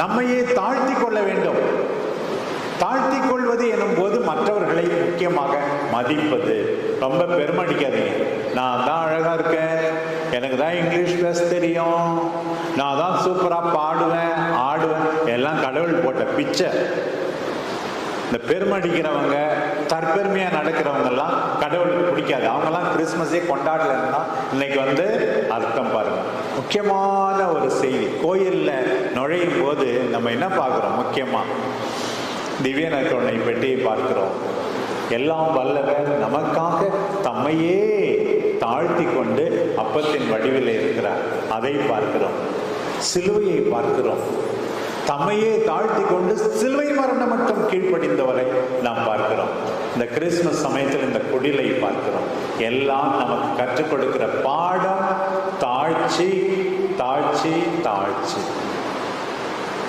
நம்மையே தாழ்த்தி கொள்ள வேண்டும். தாழ்த்தி கொள்வது எனும் போது மற்றவர்களை முக்கியமாக மதிப்பது. ரொம்ப பெருமடிக்காதீங்க நான் தான் அழகா இருக்கேன். எனக்கு தான் இங்கிலீஷ் பேச தெரியும். நான் தான் சூப்பரா பாடுவேன் ஆடுவேன். எல்லாம் கடவுள் போட்ட பிச்சை. இந்த பெருமடிக்கிறவங்க தற்பெருமையா நடக்கிறவங்க எல்லாம் கடவுளுக்கு பிடிக்காது. அவங்கெல்லாம் கிறிஸ்மஸே கொண்டாடலன்னா இன்னைக்கு வந்து அர்த்தம் பாருங்க. முக்கியமான ஒரு செய்தி. கோயிலில் நுழையும் போது நம்ம என்ன பார்க்குறோம்? முக்கியமாக திவ்ய பற்றி பெட்டியை பார்க்கிறோம். எல்லாம் வல்லவர் நமக்காக தம்மையே தாழ்த்தி கொண்டு அப்பத்தின் வடிவில் இருக்கிறார். அதை பார்க்கிறோம். சிலுவையை பார்க்கிறோம். தம்மையே தாழ்த்தி கொண்டு சிலுவை மரணம் மட்டும் கீழ்ப்படிந்தவரை நாம் பார்க்கிறோம். இந்த கிறிஸ்துமஸ் சமயத்தில் இந்த குடிலை பார்க்கிறோம். எல்லாம் நமக்கு கற்றுக் கொடுக்கிற பாடம் 七打七打七